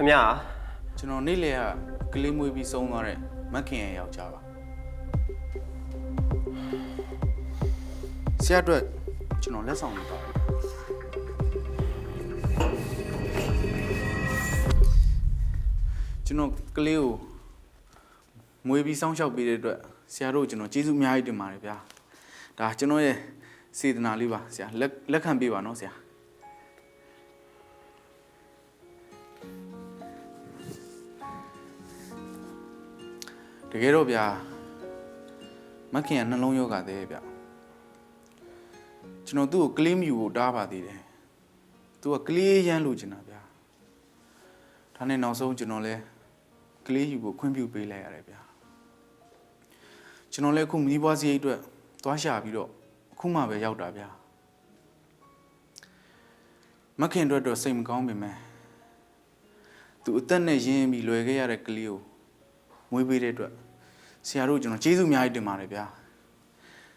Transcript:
ခမရကျွန်တော်နေ့လည်ကကလေးမွေးပြီးဆုံးသွားတဲ့မက်ခင်ရဲ့ယောက်ျားပါဆရာအတွက်ကျွန်တော်လက်ဆောင်လုပ်ပါတယ်ကျွန်တော်ကလေးကိုမွေးပြီးစောင့်ရှောက်ပေးတဲ့အတွက်ဆရာတို့ကိုကျွန်တော်ကျေးဇူးအများကြီးတင်ပါတယ်ဗျာဒါကျွန်တော်ရဲ့စေတနာလေးပါဆရာလက်လက်ခံပေးပါနော်ဆရာ တကယ်တော့ဗျာမက်ခင်ကနှလုံးယောဂသေးဗျကျွန်တော်သူ့ကိုကလေးမြူကိုတားပါသေးတယ်သူကကလေးရမ်းလို့ချင်တာဗျာဒါနဲ့နောက်ဆုံးကျွန်တော်လဲကလေးယူကိုခွင့်ပြုပေးလိုက်ရတယ်ဗျာကျွန်တော်လဲအခုမီးပွားစရိတ်အတွက်သွားရှာပြီးတော့အခုမှပဲရောက်တာဗျာမက်ခင်အတွက်တော့စိတ်မကောင်းပေမဲ့သူအသက်နဲ့ရင်းပြီးလွယ်ခဲ့ရတဲ့ကလေးကို မွေးပေးတဲ့အတွက်ဆရာတို့ကျွန်တော်ကျေးဇူးအများကြီးတင်ပါတယ်ဗျာ